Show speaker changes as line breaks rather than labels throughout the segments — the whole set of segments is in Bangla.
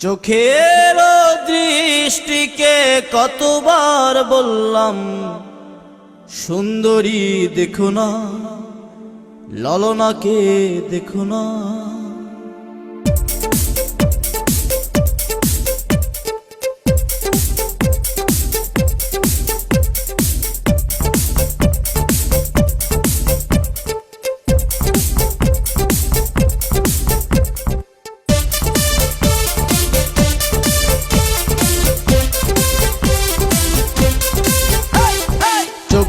চোখের দৃষ্টিকে কতবার বললাম সুন্দরী দেখো না ললনাকে দেখো না।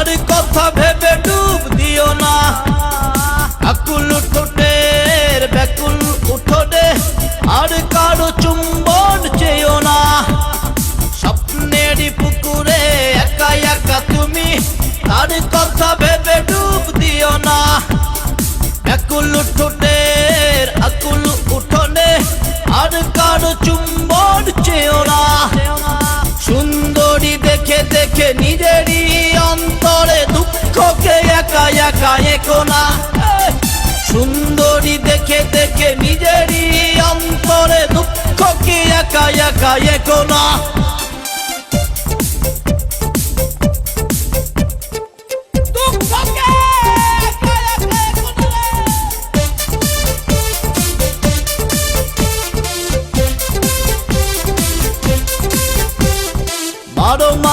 তার কথা ভেবে ডুব দিও না। আকুল ঠোঁটের ব্যাকুল উঠোনে আর কারও চুম্বন চেয়েও না। স্বপ্নের পুকুরে একা একা তুমি, তার কথা ভেবে ডুব দিও না। একুল ঠোঁটের আকুল উঠোনে আর কারও চুম্বন চেয়েও না। সুন্দরী দেখে দেখে নিজেরই অন্তরে দুঃখকে একা একা একো না। সুন্দরী দেখে দেখে নিজেরই অন্তরে দুঃখকে একা একা একো না।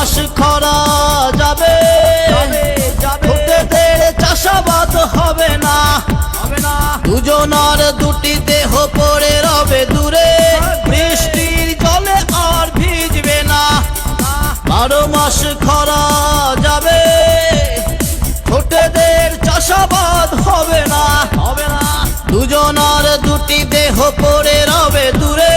মাস খরা যাবে। চাষাবাদ হবে না। দুজনার দুটি দেহ পড়ে রবে দূরে। বৃষ্টির জলে আর ভিজবে না। বারো মাস খরা যাবে। ঠোঁটেদের চাষাবাদ হবে না। হবে না। দুজনার দুটি দেহ পড়ে রবে দূরে।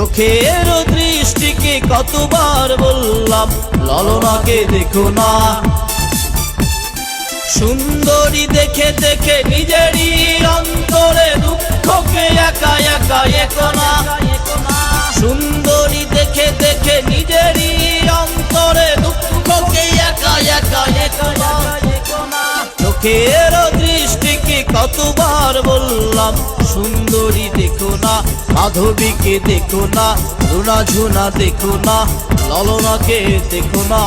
চোখের দৃষ্টিকে কতবার বললাম, ললনাকে দেখো না। সুন্দরী দেখে দেখে নিজেরই অন্তরে দুঃখকে একা একা একো না। সুন্দরী দেখে দেখে নিজেরই অন্তরে দুঃখকে একা একা একো না। চোখের কতবার বললাম, সুন্দরী দেখো না, মাধবীকে দেখো না, রুনা ঝুনা দেখো না, ললনাকে দেখো না।